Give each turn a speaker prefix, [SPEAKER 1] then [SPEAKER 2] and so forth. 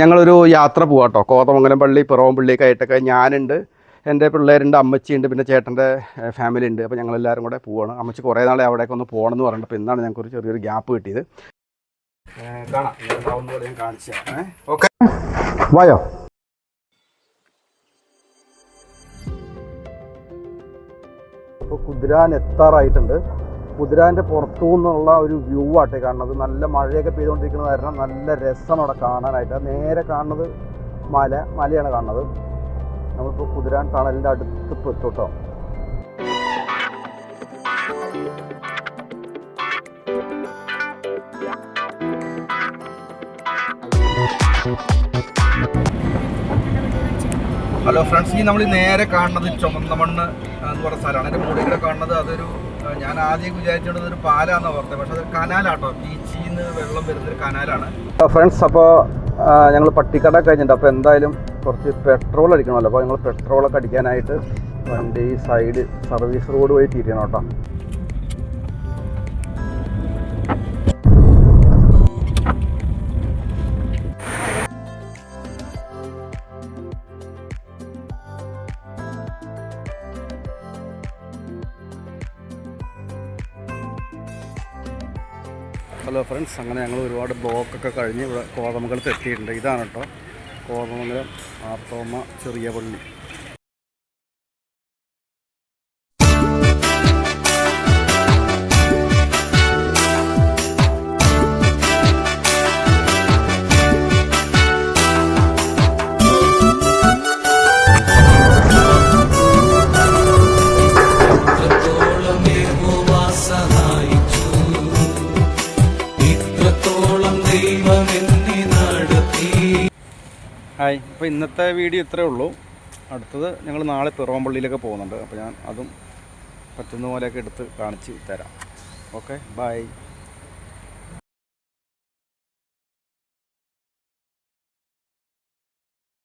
[SPEAKER 1] ഞങ്ങളൊരു യാത്ര പോവാം കേട്ടോ കോതമംഗലം പള്ളി പിറവം പള്ളിയൊക്കെ ആയിട്ടൊക്കെ ഞാനുണ്ട്. എന്റെ പിള്ളേരുണ്ട് അമ്മച്ചിയുണ്ട് പിന്നെ ചേട്ടന്റെ ഫാമിലി ഉണ്ട് അപ്പോൾ ഞങ്ങളെല്ലാവരും കൂടെ പോവാണ്. അമ്മച്ചി കുറേ നാളെ അവിടേക്ക് ഒന്ന് പോകണം എന്ന് പറഞ്ഞിട്ട് അപ്പോൾ ഇന്നാണ് ഞങ്ങൾക്ക് ഒരു ചെറിയൊരു ഗ്യാപ്പ് കിട്ടിയത്. വായോ. അപ്പോൾ കുതിരാൻ എത്താറായിട്ടുണ്ട്. കുതിരാന്റെ പുറത്തു നിന്നുള്ള ഒരു വ്യൂ ആട്ടെ. കാണുന്നത് നല്ല മഴയൊക്കെ പെയ്തുകൊണ്ടിരിക്കുന്നത് കാരണം നല്ല രസം അവിടെ കാണാനായിട്ട്. നേരെ കാണുന്നത് മല മലയാണ് കാണുന്നത്. നമ്മളിപ്പോൾ കുതിരാൻ ടണലിന്റെ അടുത്ത് പെട്ടോ ഹലോ ഫ്രണ്ട്സ് ഈ നമ്മൾ നേരെ കാണുന്നത് ചുമന്ന മണ്ണ് എന്ന് പറഞ്ഞ സ്ഥലമാണ്. എന്റെ മുകളിൽ കാണുന്നത് അതൊരു ഞാൻ ആദ്യം വിചാരിച്ചോണ്ടത് ഒരു പാലാന്നാണ് പറഞ്ഞത്. പക്ഷെ അതൊരു കനാലാട്ടോ. ബീച്ചിന്ന് വെള്ളം വരുന്നൊരു കനാലാണ്. ഫ്രണ്ട്സ് അപ്പോൾ ഞങ്ങൾ പട്ടിക്കട കഴിഞ്ഞിട്ട് അപ്പോൾ എന്തായാലും കുറച്ച് പെട്രോൾ അടിക്കണമല്ലോ. അപ്പോൾ ഞങ്ങൾ പെട്രോളൊക്കെ അടിക്കാനായിട്ട് വണ്ടി സൈഡ് സർവീസ് റോഡ് വഴി തിരിയണം കേട്ടോ. ഹലോ ഫ്രണ്ട്സ് അങ്ങനെ ഞങ്ങൾ ഒരുപാട് ബ്ലോക്കൊക്കെ കഴിഞ്ഞ് ഇവിടെ കോതമംഗലത്ത് എത്തിയിട്ടുണ്ട്. ഇതാണ് കേട്ടോ. കോതമംഗലം ആർത്തോമ ചെറിയ പള്ളി. ഹായ്. അപ്പോൾ ഇന്നത്തെ വീഡിയോ ഇത്രയേ ഉള്ളൂ. അടുത്തത് ഞങ്ങൾ നാളെ പിറവമ്പള്ളിയിലൊക്കെ പോകുന്നുണ്ട്. അപ്പോൾ ഞാൻ അതും പറ്റുന്ന പോലെയൊക്കെ എടുത്ത് കാണിച്ച് തരാം. ഓക്കെ? ബൈ.